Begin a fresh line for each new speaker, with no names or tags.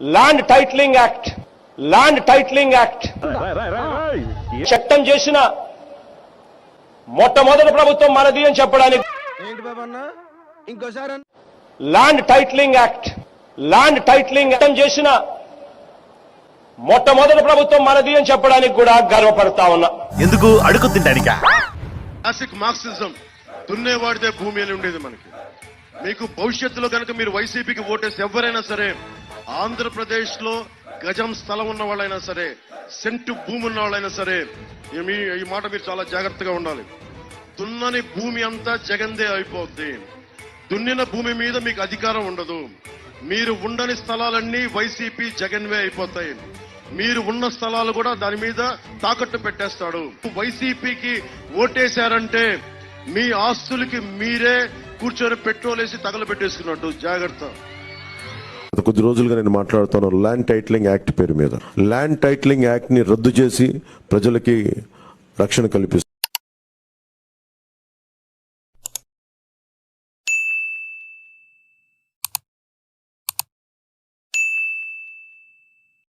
Land titling act land titling act చట్టం చేసిన మొట్టమొదటి ప్రభుత్వం మనది అని చెప్పడానికి.
ఇంకోసారి.
Land titling act land titling చట్టం చేసిన మొట్టమొదటి ప్రభుత్వం మనది అని చెప్పడానికి కూడా గర్వపడతా ఉన్నా.
ఎందుకు అడుగు తినడానికా?
క్లాసిక్ మార్క్సిజం దున్నేవాడితే భూమి అని ఉండేది మనకి. మీకు భవిష్యత్తులో కనుక మీరు వైసీపీకి ఓటేసి ఎవరైనా సరే ఆంధ్రప్రదేశ్లో గజం స్థలం ఉన్న వాళ్ళైనా సరే సెంటు భూమి ఉన్న వాళ్ళైనా సరే ఈ- మీ ఈ మాట మీరు చాలా జాగ్రత్తగా ఉండాలి. దున్నని భూమి అంతా జగందే అయిపోద్ది. దున్నిన భూమి మీద మీకు అధికారం ఉండదు. మీరు ఉండని స్థలాలన్నీ వైసీపీ జగన్వే అయిపోతాయి. మీరు ఉన్న స్థలాలు కూడా దాని మీద తాకట్టు పెట్టేస్తాడు. వైసీపీకి ఓటేశారంటే మీ ఆస్తులకి మీరే కూర్చొని పెట్రోల్ వేసి తగలబెట్టేసుకున్నట్టు. జాగ్రత్త.
గత కొద్ది రోజులుగా నేను మాట్లాడుతాను ల్యాండ్ టైటిలింగ్ యాక్ట్ పేరు మీద. ల్యాండ్ టైటిలింగ్ యాక్ట్ని రద్దు చేసి ప్రజలకి రక్షణ కల్పిస్తుంది.